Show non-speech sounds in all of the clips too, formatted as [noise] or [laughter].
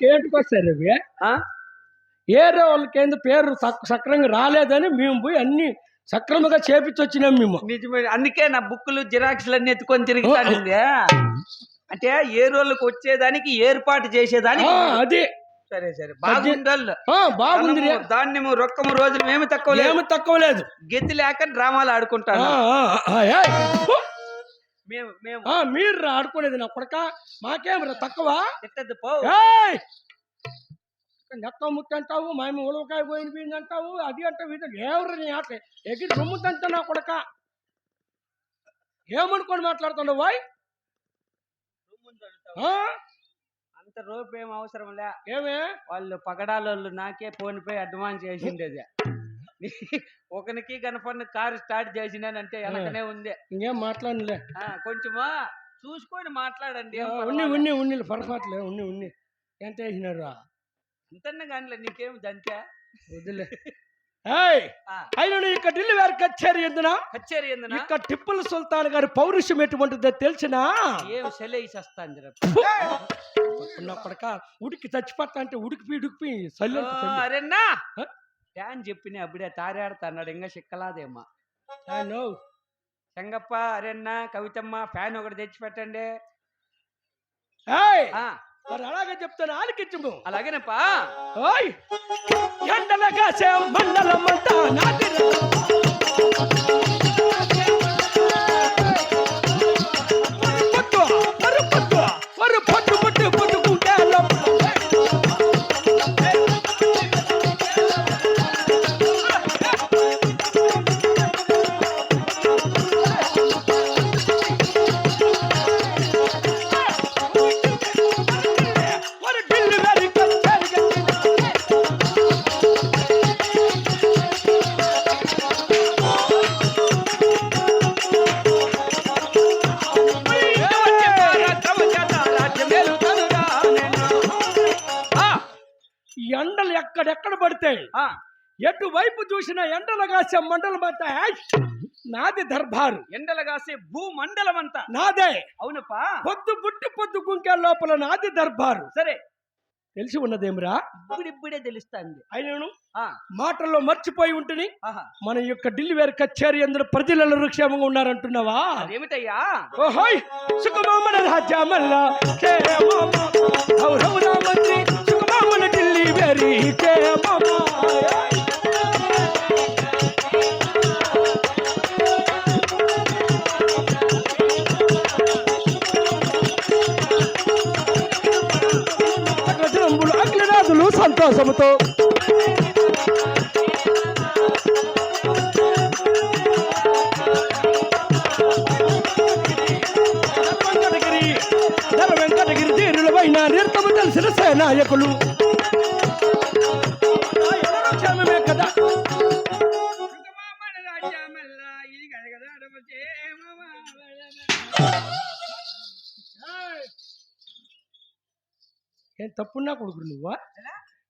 కేటుకొస్తారు ఆ? ఏరే వాళ్ళకి ఏంది పేరు సక్- సక్రంగా రాలేదని మేము పోయి అన్ని సక్రమంగా చేపించి వచ్చినాం మేము. నిజమే అందుకే నా బుక్కులు జిరాక్స్లు అన్ని ఎత్తుకొని తిరుగుతానండి అంటే ఏ రోజులకు వచ్చేదానికి ఏర్పాటు చేసేదానికి అది. సరే సరే. బాగుండోళ్ళు ఆ, బాగుంది ధాన్యము రొక్కము రోజులు మేము తక్కువ లేదు. ఏమి తక్కువ లేదు. గెత్తి లేక డ్రామాలు ఆడుకుంటాను. మీరు రా ఆడుకునేది నా కొడక. మాకేం రా తక్కువ! నెక్క ముక్క అంటావు మేము ఉలవకాయ పోయిన పోయింది అంటావు అది అంటావు ఇది ఎవరు నీ ఆట? ఎగిరి రొమ్ముతంత నా కొడక. ఏమనుకొని మాట్లాడుతున్నావు వాయ్? అంత రూపు ఏం అవసరం లే. ఏమే? వాళ్ళు పగడాలోళ్ళు నాకే ఫోన్ పే అడ్వాన్స్ చేసిండేది. ఒకనికి కనపడిన కారు స్టార్ట్ చేసినానంటే వెనకనే ఉంది. ఇంకేం మాట్లాడలే కొంచెమా చూసుకొని మాట్లాడండి ఉన్ని. ఉన్ని ఉన్ని పొరపాట్లే ఉన్ని ఉన్ని. ఎంత వేసినారు? అంతన్నా కానిలే నీకేం దంతే వదిలే [laughs] ఢిల్లీ వారి ఎందున? టిప్పుల సుల్తాన్ గారి పౌరుషం ఎటువంటిదో తెలిసినా? ఏం కొడక ఉడికి చచ్చిపోతా అంటే ఉడికి ఉడికి సల్లి అరేనా డాన్ చెప్పిన అప్పుడే తారాడుతా అన్నాడు. ఇంకా చిక్కలాదేమో చెంగప్ప అరేన్నా కవితమ్మ ఫ్యాన్ ఒకటి తెచ్చి పెట్టండి. అలాగే చెప్తాను ఆలకించము అలాగేనప్పా? ఆ, ఎటువైపు చూసినా ఎండలు కాసే మండలం అంతా! నాది దర్బారు. ఎండలు కాసే భూమండలం అంతా. నాదే. అవునప్పా పొద్దు బుట్టి పొద్దు గుంకె లోపల నాది దర్బారు. సరే. తెలిసి ఉన్నదేమిరా? ఇప్పుడిప్పుడే తెలుస్తాంది. అయినను? మాటల్లో మర్చిపోయి ఉంటుంది మన యొక్క ఢిల్లీ వారి కచేరి అందరూ ప్రజలందరూ క్షేమంగా ఉన్నారంటున్నావా? అదేమిటయ్యా? ఓహోయ్! సుఖమామన రాజ్యమల్ల. కదా ఏం తప్పున్నా కొడుకు నువ్వా?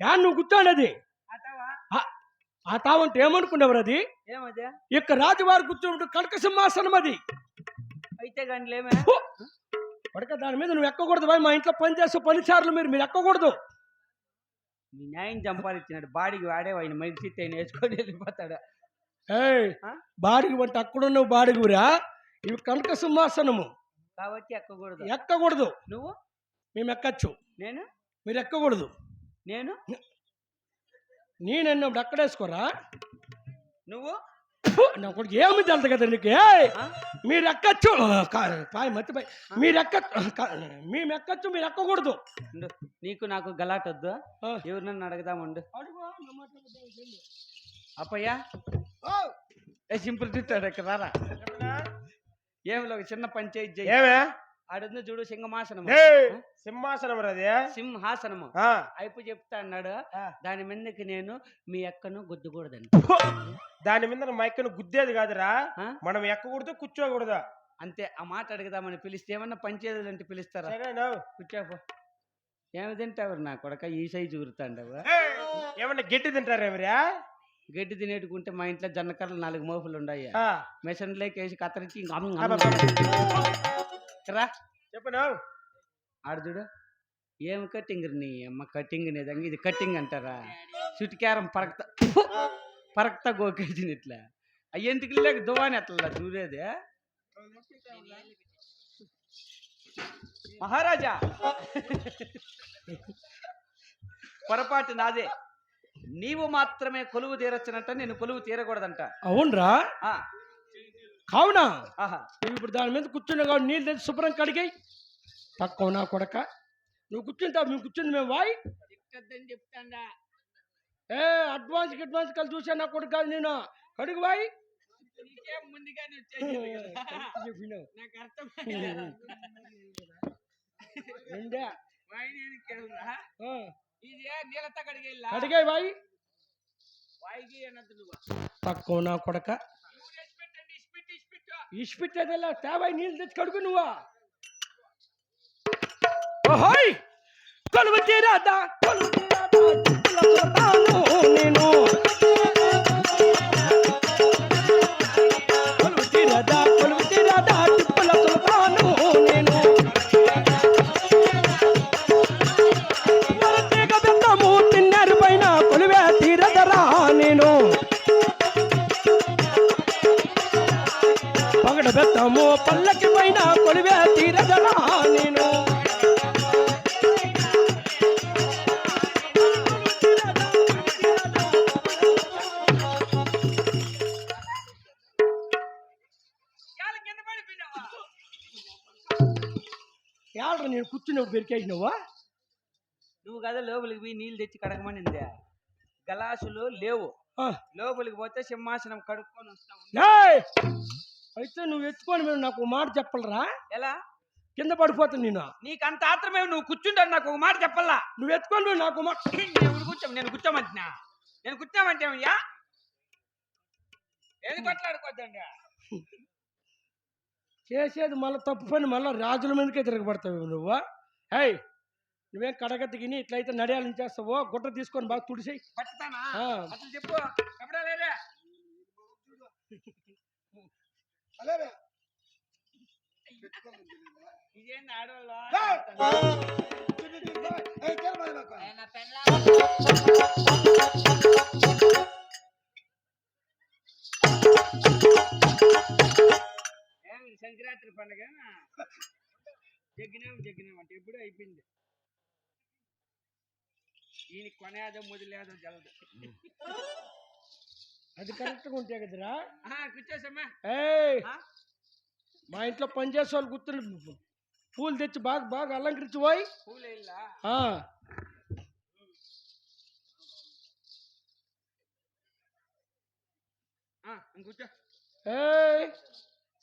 యా నువ్వు కూర్చోండి ఆ తావంటే ఏమనుకున్నావు అది? ఏమదే? ఇక రాజువారు కూర్చోంటు కనక సింహాసనం అది అయితే కానీ! పడక దాని మీద నువ్వు ఎక్కకూడదు భయ్ మా ఇంట్లో పని చేసే పనిచారులు మీరు మీరు ఎక్కకూడదు. మీ న్యాయం సంపాదించినాడు బాడీకి వాడే ఆయన సీట్ ఆయన వేసుకొని వెళ్ళిపోతాడు. ఏయ్? బాడిగి వంట అక్కడున్నావు బాడిగురా ఇవి కనక సింహాసనము. కాబట్టి ఎక్కకూడదు. ఎక్కకూడదు. నువ్వు? మేము ఎక్కచ్చు. నేను? మీరు ఎక్కకూడదు. నేను? నేనన్నప్పుడు అక్కడేసుకోరా నువ్వు! నా కొడుకు ఏమి తెలుదు కదా నీకు? ఆ? మీరు ఎక్కచ్చు పాయ్ మర్చిపోయి మీరు ఎక్క మేము ఎక్కచ్చు మీరు ఎక్కకూడదు. నీకు నాకు గలాట్ వద్దు. ఆ. ఎవరినన్ను అడగదామండు. అప్పయ్యా? ఏ సింపుల్ తిట్టాడు ఇక్కడ రారా. ఏమి ఒక చిన్న పంచాయతీ చేయి. ఏమే? ఆడుంది చూడు సింహమాసనము ఏయ్, సింహాసనం రది సింహాసనము. అయిపు చెప్తా అన్నాడు. దాని మీదకి నేను మీ అక్కను గుద్దుకూడదని. దాని మీద మైకను గుద్దేది కాదురా? మనం ఎక్కకూడదు కూర్చోకూడదు. అంతే ఆ మాట అడుగుదామని పిలిస్తే ఏమన్నా పంచేది అంటే పిలుస్తారా. కూర్చోపో. ఏమి తింటావు నా కొడక? ఈ సైజు ఉరుతాండవు ఏయ్, ఏమన్నా గడ్డి తింటారా ఎవరా? గడ్డి తినేటుకుంటే మా ఇంట్లో జొన్నకర్రలు నాలుగు మోపులు ఉన్నాయి ఆ, మెషన్లోకి వేసి కత్తిరించి రా చెప్పు నవ్వు. ఆడు చూడు ఏం కటింగ్ నీ అమ్మ కటింగ్ నిజంగా ఇది కటింగ్ అంటారా? చుటికారం పరక్త పరక్త గోకేసిన ఇట్లా. అయ్యంటికి లేక దువాని అట్లా చూడేది? మహారాజా! పొరపాటు నాదే. నీవు మాత్రమే కొలువు తీరొచ్చినట్ట నేను కొలువు తీరకూడదంట. అవునరా? ఆ, కావునా ఆహా. నువ్వు ఇప్పుడు దాని మీద కూర్చున్నా కాబట్టి నీళ్ళు తెచ్చి శుభ్రం కడిగాయి. తక్కువ నా కొడక. నువ్వు కూర్చుంటావు మేము కూర్చుంది మేము వాయి. చెప్తాండా ఏ అడ్వాన్స్ అడ్వాన్స్ కలిసి చూసా నా కొడుకు కాదు నేను. కడుగు వాయి. ముందుగానే. నాకు వాయి తక్కువ నా కొడక నువ్వు రెస్ట్ పెట్టండి ఇస్పిట్ ఇస్పిట్ ఇష్పిట్టేదల్లా నీళ్ళు తెచ్చి కడుగు నువ్వా? ఓహోయ్! కొలువ తీరాదా? కొలువ తీరాదా? నేను నేను కూర్చున్నప్పుడు పెరికేసినవా నువ్వు కదా లోపలికి పోయి నీళ్ళు తెచ్చి కడగమనిందే? గలాసులు లేవు. లోపలికి పోతే సింహాసనం కడుక్కొని వస్తావు అయితే నువ్వు ఎత్తుకొని మీరు నాకు ఒక మాట చెప్పలరా? ఎలా? కింద పడిపోతా నేను. నీకు అంత ఆత్రమే నువ్వు కూర్చుంటాను నాకు ఒక మాట చెప్పల్లా నువ్వు ఎత్తుకొని నాకు మాట నేను కూర్చో నేను కూర్చోమంటున్నా. నేను కూర్చోమంటే అయ్యా ఏది కొట్లాడుకోవద్దండి? చేసేది మళ్ళీ తప్పు పని మళ్ళీ రాజుల మీదకే తిరగబడతావు నువ్వు. హై నువ్వేం కడగత్తికిని ఇట్లయితే నడియాలని చేస్తావో గుడ్డ తీసుకొని బాగా తుడిసేయి. చెప్పు. ఎప్పుడా సంక్రాంతి పండుగ జగ్గినాం జగ్గినాం అంటే ఎప్పుడు అయిపోయింది. ఈయన కొనేదో ముదిలేదో జలదు అది కరెక్ట్గా ఉంటే కదరా? కూర్చోసమ్మా. ఏయ్! మా ఇంట్లో పనిచేసే వాళ్ళు గుర్తులు పూలు తెచ్చి బాగా బాగా అలంకరించి పోయి. పూలు ఇల్లా? ఆ, కూర్చో. ఏయ్!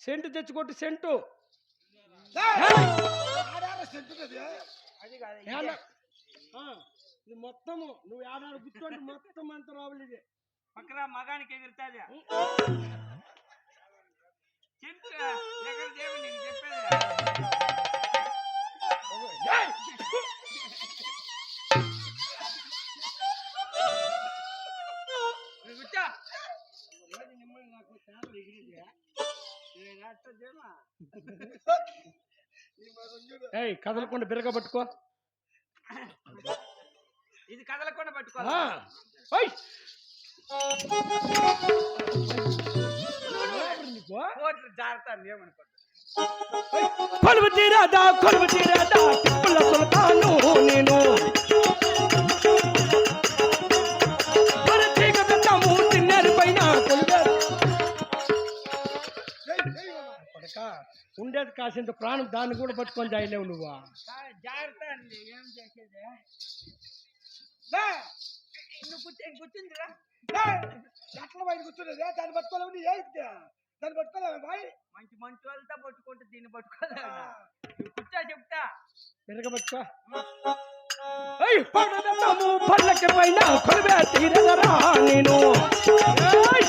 సెంటు తెచ్చుకోటి సెంటు. ఇది మొత్తము. నువ్వు ఏడాది కూర్చోండి మొత్తం అంత రావాలి ఇది. పక్కన మగానికి ఎగురుతాది. నేను చెప్పేది నిమ్మల్ని నాకు ఎగిరిదే ఏయ్ కదలకుండా బిరగ పట్టుకో. ఇది కదలకుండా పట్టుకోవాలా జాగ్రత్త ఏమనుకోద్దు. కొలువు తీరాదా కొలువు తీరాదా కాసింత ప్రాణం దాన్ని కూడా పట్టుకొని జాయలేవు నువ్వు. జాగ్రత్త అండి ఏం చేసేది? కూర్చుందిరా. ఎట్లా బయట కూర్చున్నది దాన్ని పట్టుకోలేవు నీ ఏంటి దాన్ని పట్టుకోలేవు బాయ్? మంచి మంచి వాళ్ళతో పట్టుకుంటే దీన్ని పట్టుకోలేదా నువ్వు కూర్చో చెప్తా. ఏయ్ పడదము పల్లకి పైన కొలివే తీరదరా నేను. ఏయ్!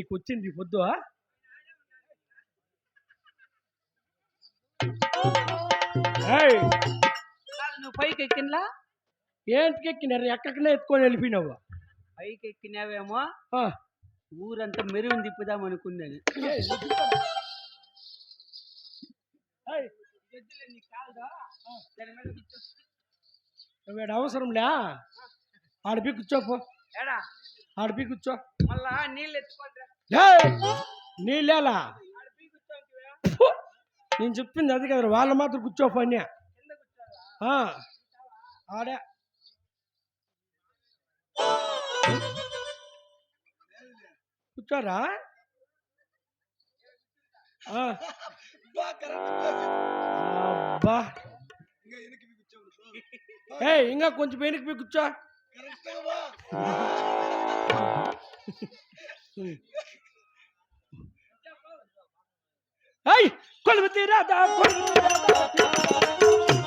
నీకు వచ్చింది పొద్దు నువ్వు పైకి ఎక్కినలా ఏంటికి ఎక్కినారు ఎక్కకనే ఎత్తుకొని వెళ్ళిపోయినావు? పైకి ఎక్కినావేమో ఊరంతా మెరుగు తిప్పుదాం అనుకున్నాను అవసరంలే ఆడిపి కూర్చోపో. ఏడా? ఆడిపి కూర్చో. మళ్ళా నీళ్ళు ఎత్తుకోండి నీళ్ళేలా? నేను చెప్పింది అది కదా వాళ్ళ మాత్రం కూర్చోపో అని ఆ, ఆడే. కూర్చోరా? ఆ. అబ్బా. ఏయ్ ఇంకా కొంచెం వెనక్కి పోయి కూర్చో ఏయ్ కొలువు తీరాదా కొలువు తీరాదా